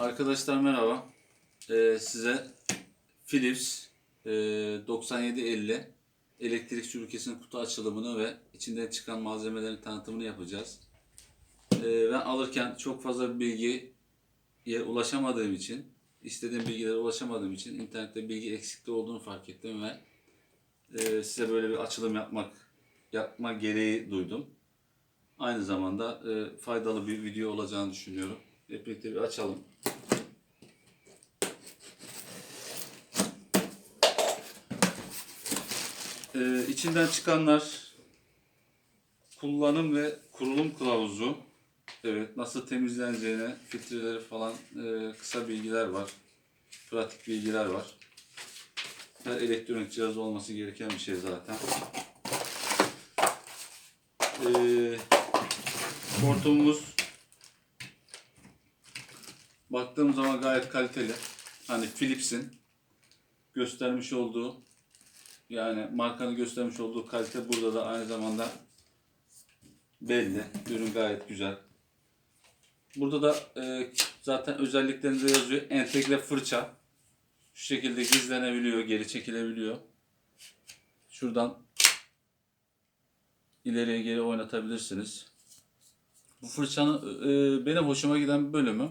Arkadaşlar merhaba. Ee, size Philips e, 9750 elektrik süpürgesinin kutu açılımını ve içinden çıkan malzemelerin tanıtımını yapacağız. Ee, ben alırken çok fazla bilgiye ulaşamadığım için, istediğim bilgilere ulaşamadığım için internette bilgi eksikliği olduğunu fark ettim ve e, size böyle bir açılım yapmak yapma gereği duydum. Aynı zamanda e, faydalı bir video olacağını düşünüyorum. Hep birlikte bir açalım. Ee, içinden çıkanlar kullanım ve kurulum kılavuzu. Evet, nasıl temizleneceğine, filtreleri falan e, kısa bilgiler var. Pratik bilgiler var. Her elektronik cihaz olması gereken bir şey zaten. Ee, hortumumuz baktığım zaman gayet kaliteli. Hani Philips'in göstermiş olduğu yani markanın göstermiş olduğu kalite burada da aynı zamanda belli. Ürün gayet güzel. Burada da e, zaten özelliklerinde yazıyor. Entegre fırça. Şu şekilde gizlenebiliyor, geri çekilebiliyor. Şuradan ileriye geri oynatabilirsiniz. Bu fırçanın e, benim hoşuma giden bir bölümü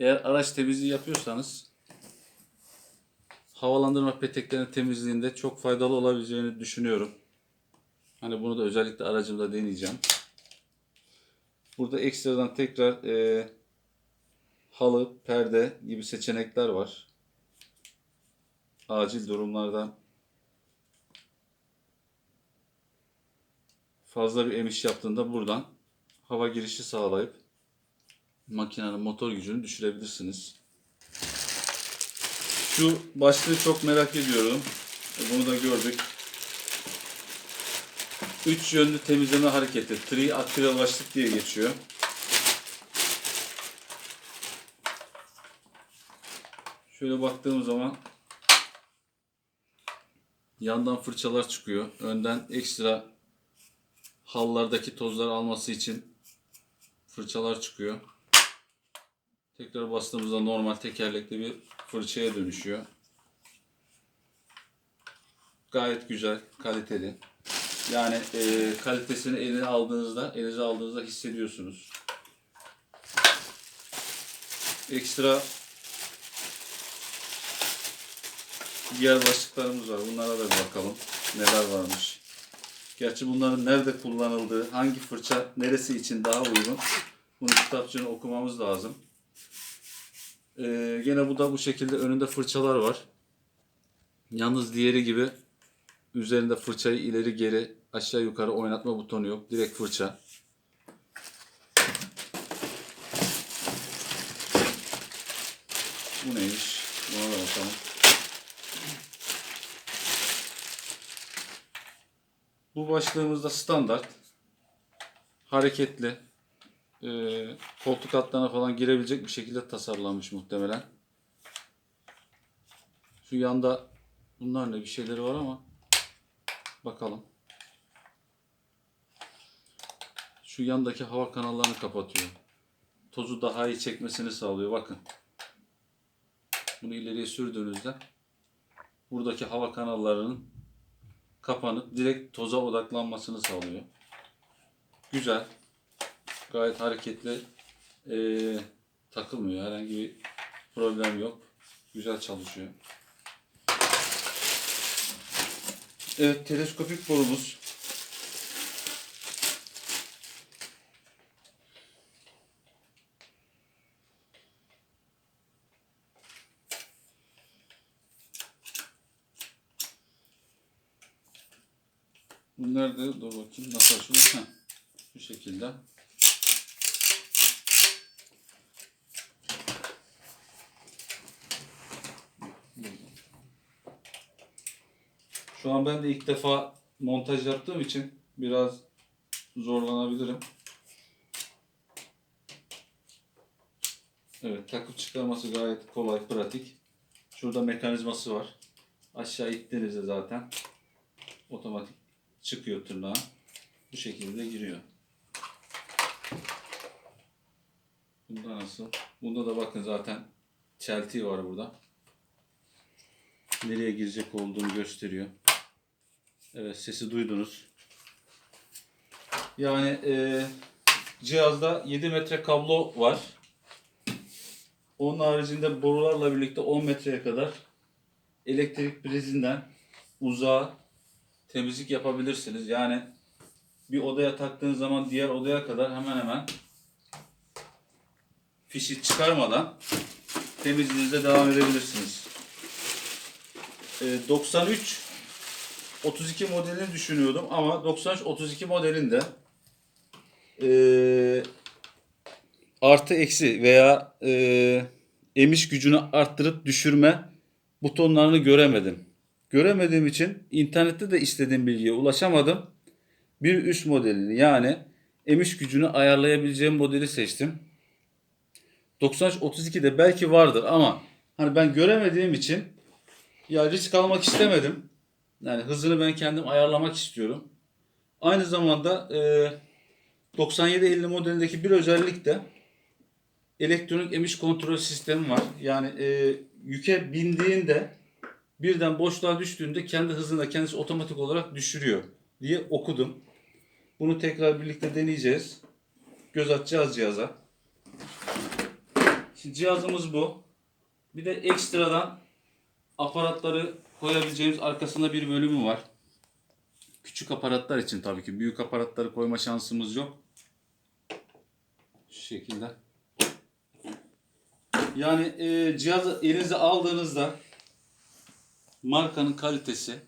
eğer araç temizliği yapıyorsanız havalandırma peteklerinin temizliğinde çok faydalı olabileceğini düşünüyorum. Hani bunu da özellikle aracımda deneyeceğim. Burada ekstradan tekrar e, halı, perde gibi seçenekler var. Acil durumlarda fazla bir emiş yaptığında buradan hava girişi sağlayıp makinenin motor gücünü düşürebilirsiniz. Şu başlığı çok merak ediyorum. E, Bunu da gördük. 3 yönlü temizleme hareketi. Tri aktive başlık diye geçiyor. Şöyle baktığım zaman yandan fırçalar çıkıyor. Önden ekstra hallardaki tozları alması için fırçalar çıkıyor. Tekrar bastığımızda normal tekerlekli bir fırçaya dönüşüyor. Gayet güzel, kaliteli. Yani e, kalitesini eline aldığınızda, elinize aldığınızda hissediyorsunuz. Ekstra diğer başlıklarımız var. Bunlara da bir bakalım. Neler varmış. Gerçi bunların nerede kullanıldığı, hangi fırça neresi için daha uygun. Bunu kitapçığını okumamız lazım. Ee, gene bu da bu şekilde önünde fırçalar var. Yalnız diğeri gibi üzerinde fırçayı ileri geri aşağı yukarı oynatma butonu yok. Direkt fırça. Bu neymiş? Buna da bakalım. Bu başlığımızda standart. Hareketli. Ee, koltuk altlarına falan girebilecek bir şekilde tasarlanmış muhtemelen. Şu yanda bunlar ne bir şeyleri var ama bakalım. Şu yandaki hava kanallarını kapatıyor. Tozu daha iyi çekmesini sağlıyor. Bakın. Bunu ileriye sürdüğünüzde buradaki hava kanallarının kapanıp direkt toza odaklanmasını sağlıyor. Güzel. Gayet hareketli. Ee, takılmıyor. Herhangi bir problem yok. Güzel çalışıyor. Evet, teleskopik borumuz. Bu nerede? Dur bakayım nasıl açılıyor? Heh, bu şekilde. Şu an ben de ilk defa montaj yaptığım için biraz zorlanabilirim. Evet, takıp çıkarması gayet kolay, pratik. Şurada mekanizması var. Aşağı ittiğinizde zaten otomatik çıkıyor tırnağa. Bu şekilde giriyor. Bunda nasıl? Bunda da bakın zaten çelti var burada. Nereye girecek olduğunu gösteriyor. Evet sesi duydunuz. Yani e, cihazda 7 metre kablo var. Onun haricinde borularla birlikte 10 metreye kadar elektrik prizinden uzağa temizlik yapabilirsiniz. Yani bir odaya taktığınız zaman diğer odaya kadar hemen hemen fişi çıkarmadan temizliğinize devam edebilirsiniz. Ee, 93 32 modelini düşünüyordum ama 93 32 modelinde ee, artı eksi veya ee, emiş gücünü arttırıp düşürme butonlarını göremedim. Göremediğim için internette de istediğim bilgiye ulaşamadım. Bir üst modelini yani emiş gücünü ayarlayabileceğim modeli seçtim. 93-32'de belki vardır ama hani ben göremediğim için ya risk almak istemedim. Yani hızını ben kendim ayarlamak istiyorum. Aynı zamanda e, 9750 modelindeki bir özellik de elektronik emiş kontrol sistemi var. Yani e, yüke bindiğinde birden boşluğa düştüğünde kendi hızını da kendisi otomatik olarak düşürüyor diye okudum. Bunu tekrar birlikte deneyeceğiz. Göz atacağız cihaza. Şimdi cihazımız bu. Bir de ekstradan aparatları koyabileceğimiz arkasında bir bölümü var. Küçük aparatlar için tabii ki. Büyük aparatları koyma şansımız yok. Şu şekilde. Yani e, cihazı elinize aldığınızda markanın kalitesi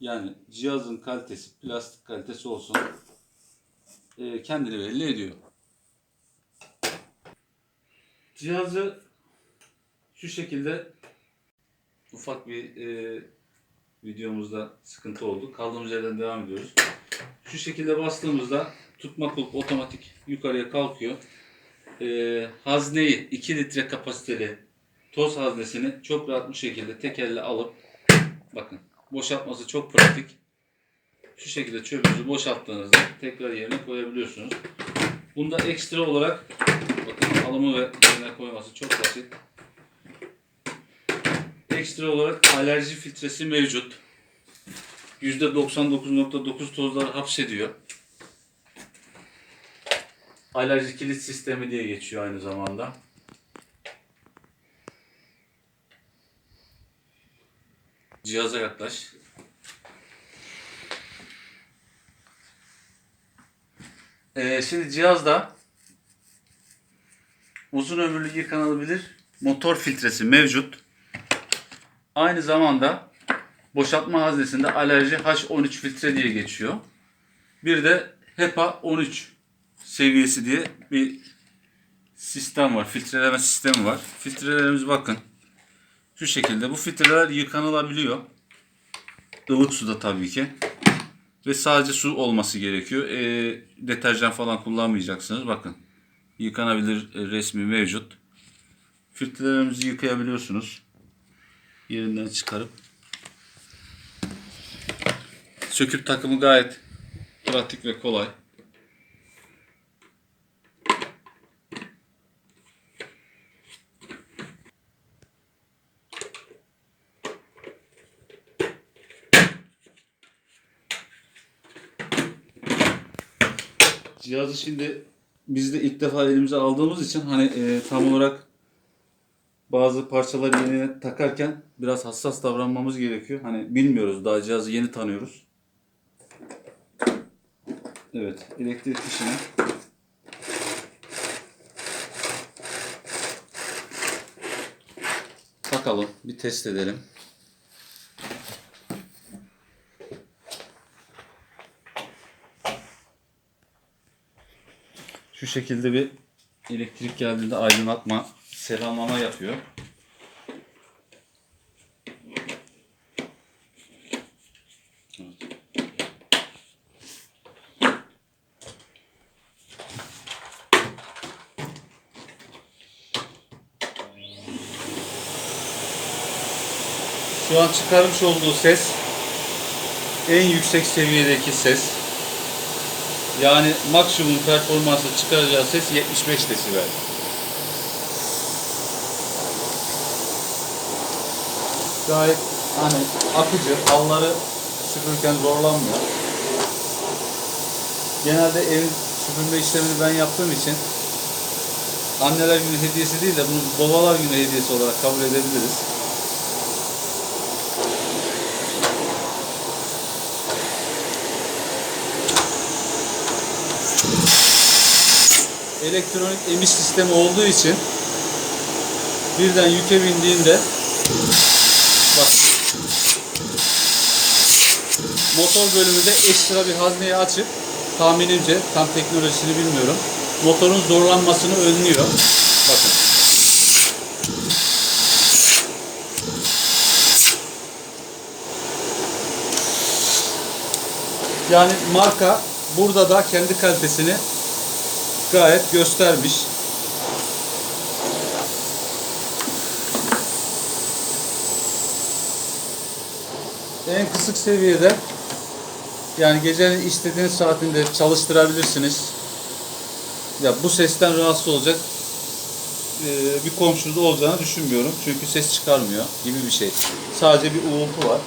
yani cihazın kalitesi, plastik kalitesi olsun e, kendini belli ediyor. Cihazı şu şekilde ufak bir e, videomuzda sıkıntı oldu. Kaldığımız yerden devam ediyoruz. Şu şekilde bastığımızda tutma kulp otomatik yukarıya kalkıyor. E, hazneyi 2 litre kapasiteli toz haznesini çok rahat bir şekilde tek elle alıp bakın boşaltması çok pratik. Şu şekilde çöpünüzü boşalttığınızda tekrar yerine koyabiliyorsunuz. Bunda ekstra olarak bakın alımı ve yerine koyması çok basit. Ekstra olarak alerji filtresi mevcut. %99.9 tozları hapsediyor. Alerji kilit sistemi diye geçiyor aynı zamanda. Cihaza yaklaş. Ee, şimdi cihazda uzun ömürlü yıkanabilir motor filtresi mevcut. Aynı zamanda boşaltma haznesinde alerji H13 filtre diye geçiyor. Bir de HEPA 13 seviyesi diye bir sistem var. Filtreleme sistemi var. Filtrelerimiz bakın. Şu şekilde. Bu filtreler yıkanılabiliyor. Ilık suda tabii ki. Ve sadece su olması gerekiyor. E, deterjan falan kullanmayacaksınız. Bakın. Yıkanabilir resmi mevcut. Filtrelerimizi yıkayabiliyorsunuz. Yerinden çıkarıp. Söküp takımı gayet pratik ve kolay. Cihazı şimdi biz de ilk defa elimize aldığımız için hani e, tam olarak bazı parçaları yeni takarken biraz hassas davranmamız gerekiyor. Hani bilmiyoruz daha cihazı yeni tanıyoruz. Evet elektrik fişini takalım bir test edelim. Şu şekilde bir elektrik geldiğinde aydınlatma, selamlama yapıyor. Şu an çıkarmış olduğu ses en yüksek seviyedeki ses. Yani maksimum performansı çıkaracağı ses 75 desibel. Gayet hani akıcı, halları süpürürken zorlanmıyor. Genelde evin süpürme işlemini ben yaptığım için anneler günü hediyesi değil de bunu babalar günü hediyesi olarak kabul edebiliriz. Elektronik emiş sistemi olduğu için birden yüke bindiğinde motor bölümünde ekstra bir hazneyi açıp tahminimce tam teknolojisini bilmiyorum. Motorun zorlanmasını önlüyor. Bakın. Yani marka burada da kendi kalitesini gayet göstermiş. En kısık seviyede yani gecenin istediğiniz saatinde çalıştırabilirsiniz. Ya bu sesten rahatsız olacak e, bir komşunuz olacağını düşünmüyorum. Çünkü ses çıkarmıyor gibi bir şey. Sadece bir uğultu var.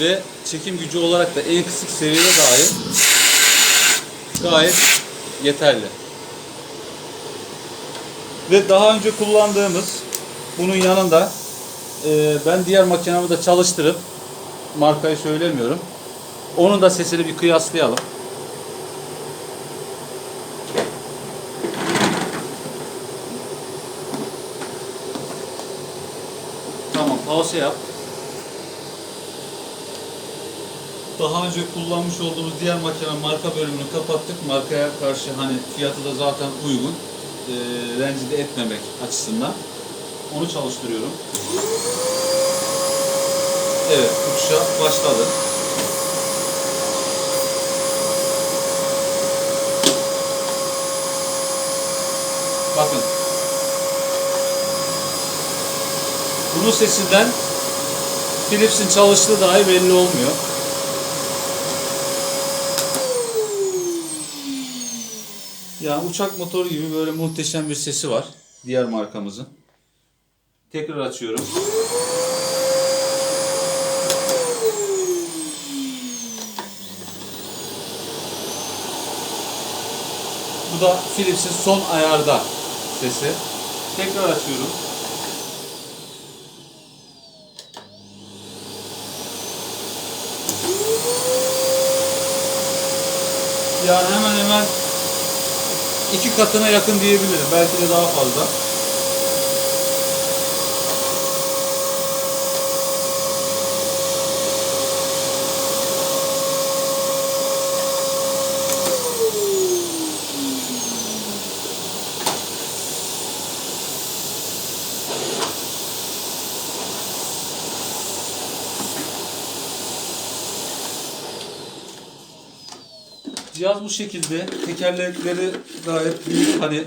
Ve çekim gücü olarak da en kısık seviyede dahi gayet yeterli. Ve daha önce kullandığımız bunun yanında e, ben diğer makinamı da çalıştırıp markayı söylemiyorum. Onun da sesini bir kıyaslayalım. Tamam, pause yap. Daha önce kullanmış olduğumuz diğer makine marka bölümünü kapattık. Markaya karşı hani fiyatı da zaten uygun. E, rencide etmemek açısından. Onu çalıştırıyorum. Evet, uçuşa başladı. Bakın. Bunun sesinden Philips'in çalıştığı dahi belli olmuyor. Yani uçak motoru gibi böyle muhteşem bir sesi var. Diğer markamızın. Tekrar açıyorum. Da Philips'in son ayarda sesi. Tekrar açıyorum. Yani hemen hemen iki katına yakın diyebilirim. Belki de daha fazla. Cihaz bu şekilde. Tekerlekleri gayet büyük hani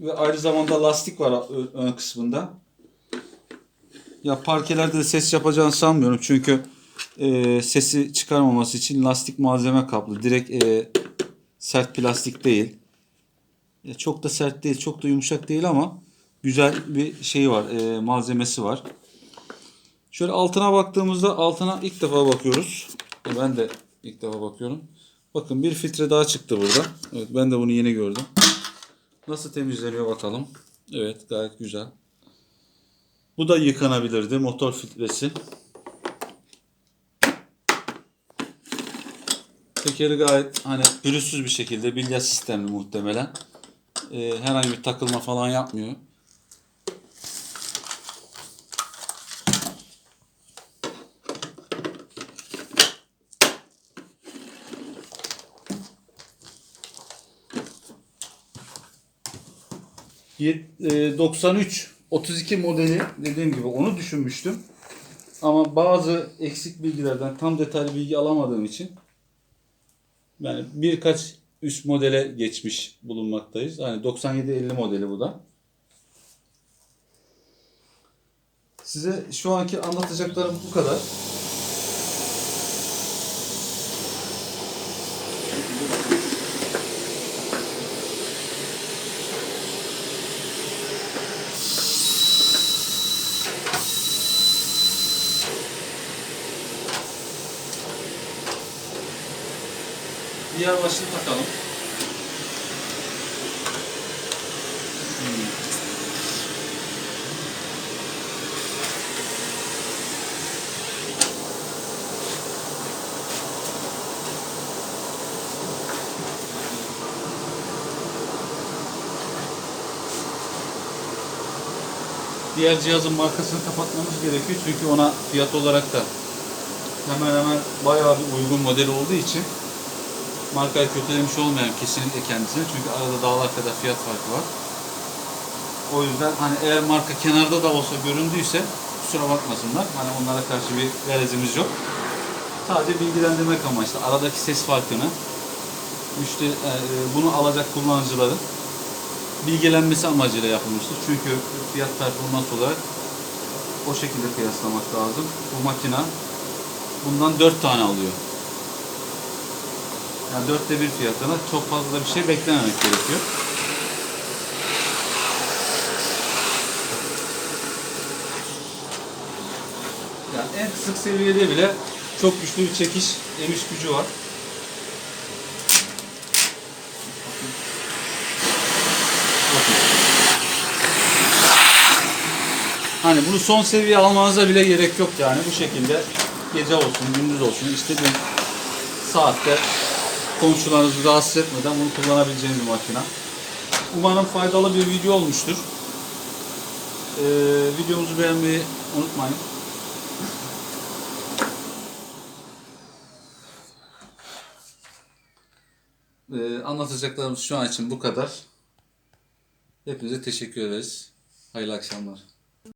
ve aynı zamanda lastik var ön kısmında. Ya parkelerde de ses yapacağını sanmıyorum çünkü e, sesi çıkarmaması için lastik malzeme kaplı. Direkt e, sert plastik değil. Ya çok da sert değil, çok da yumuşak değil ama güzel bir şey var, e, malzemesi var. Şöyle altına baktığımızda altına ilk defa bakıyoruz. E, Ben de ilk defa bakıyorum. Bakın bir filtre daha çıktı burada. Evet ben de bunu yeni gördüm. Nasıl temizleniyor bakalım. Evet gayet güzel. Bu da yıkanabilirdi motor filtresi. Tekeri gayet hani pürüzsüz bir şekilde bilya sistemli muhtemelen. Ee, herhangi bir takılma falan yapmıyor. 93 32 modeli dediğim gibi onu düşünmüştüm. Ama bazı eksik bilgilerden tam detaylı bilgi alamadığım için yani birkaç üst modele geçmiş bulunmaktayız. Hani 9750 modeli bu da. Size şu anki anlatacaklarım bu kadar. Diğer başını takalım. Diğer cihazın markasını kapatmamız gerekiyor çünkü ona fiyat olarak da hemen hemen bayağı bir uygun model olduğu için markayı kötülemiş olmayan kesinlikle kendisine çünkü arada dağlar kadar fiyat farkı var. O yüzden hani eğer marka kenarda da olsa göründüyse kusura bakmasınlar. Hani onlara karşı bir garezimiz yok. Sadece bilgilendirmek amaçlı aradaki ses farkını müşteri e, bunu alacak kullanıcıların bilgilenmesi amacıyla yapılmıştır. Çünkü fiyat performans olarak o şekilde kıyaslamak lazım. Bu makina bundan 4 tane alıyor. Yani dörtte bir fiyatına çok fazla bir şey beklememek gerekiyor. Yani en kısık seviyede bile çok güçlü bir çekiş, emiş gücü var. Hani bunu son seviye almanıza bile gerek yok yani bu şekilde gece olsun gündüz olsun istediğin saatte komşularınızı rahatsız etmeden bunu kullanabileceğiniz bir makine. Umarım faydalı bir video olmuştur. Ee, videomuzu beğenmeyi unutmayın. Ee, anlatacaklarımız şu an için bu kadar. Hepinize teşekkür ederiz. Hayırlı akşamlar.